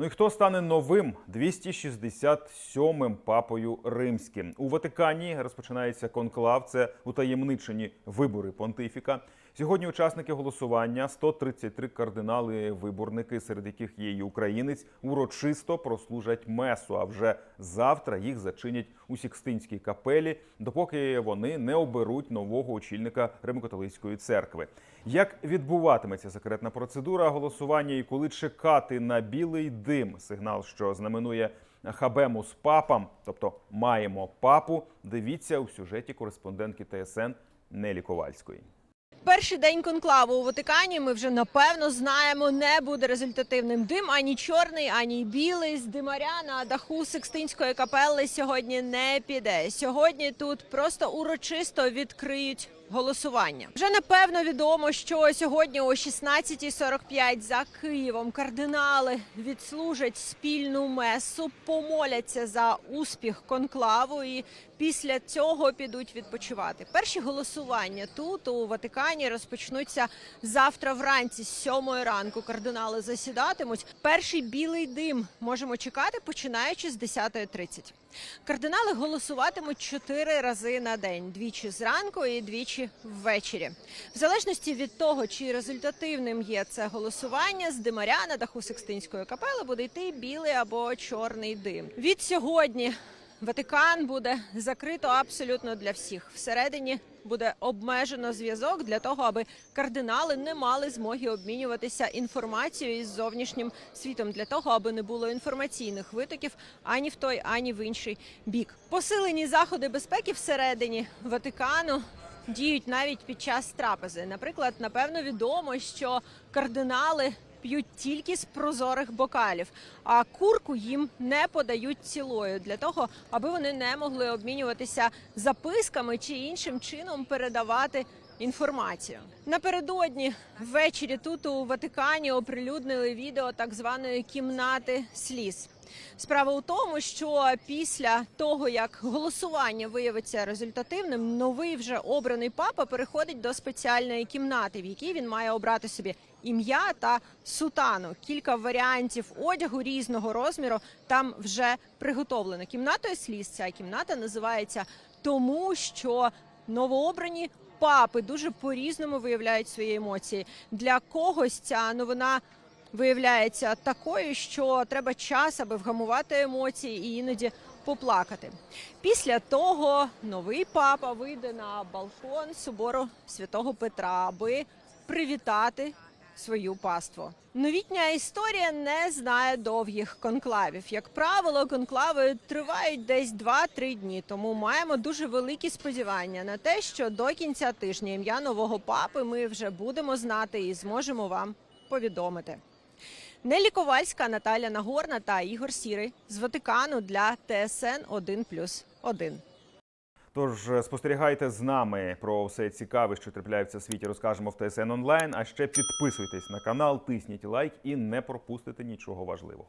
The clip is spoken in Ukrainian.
Ну і хто стане новим 267-м папою римським? У Ватикані розпочинається конклав. Це утаємничені вибори понтифіка. Сьогодні учасники голосування 133 кардинали-виборники, серед яких є і українець, урочисто прослужать месу. А вже завтра їх зачинять у Сікстинській капелі, допоки вони не оберуть нового очільника Римокатолицької церкви. Як відбуватиметься секретна процедура голосування і коли чекати на білий дим, сигнал, що знаменує хабемус папам, тобто маємо папу. Дивіться у сюжеті кореспондентки ТСН Нелі Ковальської. Перший день конклаву у Ватикані ми вже напевно знаємо, не буде результативним. Дим ані чорний, ані білий з димаря на даху Сикстинської капели сьогодні не піде. Сьогодні тут просто урочисто відкриють. Голосування вже напевно відомо, що сьогодні о 16.45 за Києвом кардинали відслужать спільну месу, помоляться за успіх конклаву і після цього підуть відпочивати. Перші голосування тут у Ватикані розпочнуться завтра вранці, з 7 ранку. Кардинали засідатимуть. Перший білий дим можемо чекати, починаючи з 10.30. Кардинали голосуватимуть чотири рази на день: двічі зранку і двічі ввечері. В залежності від того, чи результативним є це голосування, з димаря на даху Сикстинської капели буде йти білий або чорний дим. Від сьогодні Ватикан буде закрито абсолютно для всіх. Всередині буде обмежено зв'язок для того, аби кардинали не мали змоги обмінюватися інформацією із зовнішнім світом, для того, аби не було інформаційних витоків ані в той, ані в інший бік. Посилені заходи безпеки всередині Ватикану. Діють навіть під час трапези. Наприклад, напевно відомо, що кардинали п'ють тільки з прозорих бокалів, а курку їм не подають цілою для того, аби вони не могли обмінюватися записками чи іншим чином передавати. Інформацію напередодні ввечері тут у Ватикані оприлюднили відео так званої кімнати сліз. Справа у тому, що після того як голосування виявиться результативним, новий вже обраний папа переходить до спеціальної кімнати, в якій він має обрати собі ім'я та сутану. Кілька варіантів одягу різного розміру там вже приготовлено. Кімнатою сліз ця кімната називається тому, що новообрані папи дуже по-різному виявляють свої емоції. Для когось ця новина виявляється такою, що треба час, аби вгамувати емоції і іноді поплакати. Після того новий папа вийде на балкон собору святого Петра, аби привітати свою паству. Новітня історія не знає довгих конклавів. Як правило, конклави тривають десь 2-3 дні. Тому маємо дуже великі сподівання на те, що до кінця тижня ім'я нового папи ми вже будемо знати і зможемо вам повідомити. Нелі Ковальська, Наталя Нагорна та Ігор Сірий з Ватикану для ТСН 1+,1. Тож е, спостерігайте з нами про все цікаве, що трапляється в світі. Розкажемо в ТСН онлайн. А ще підписуйтесь на канал, тисніть лайк і не пропустите нічого важливого.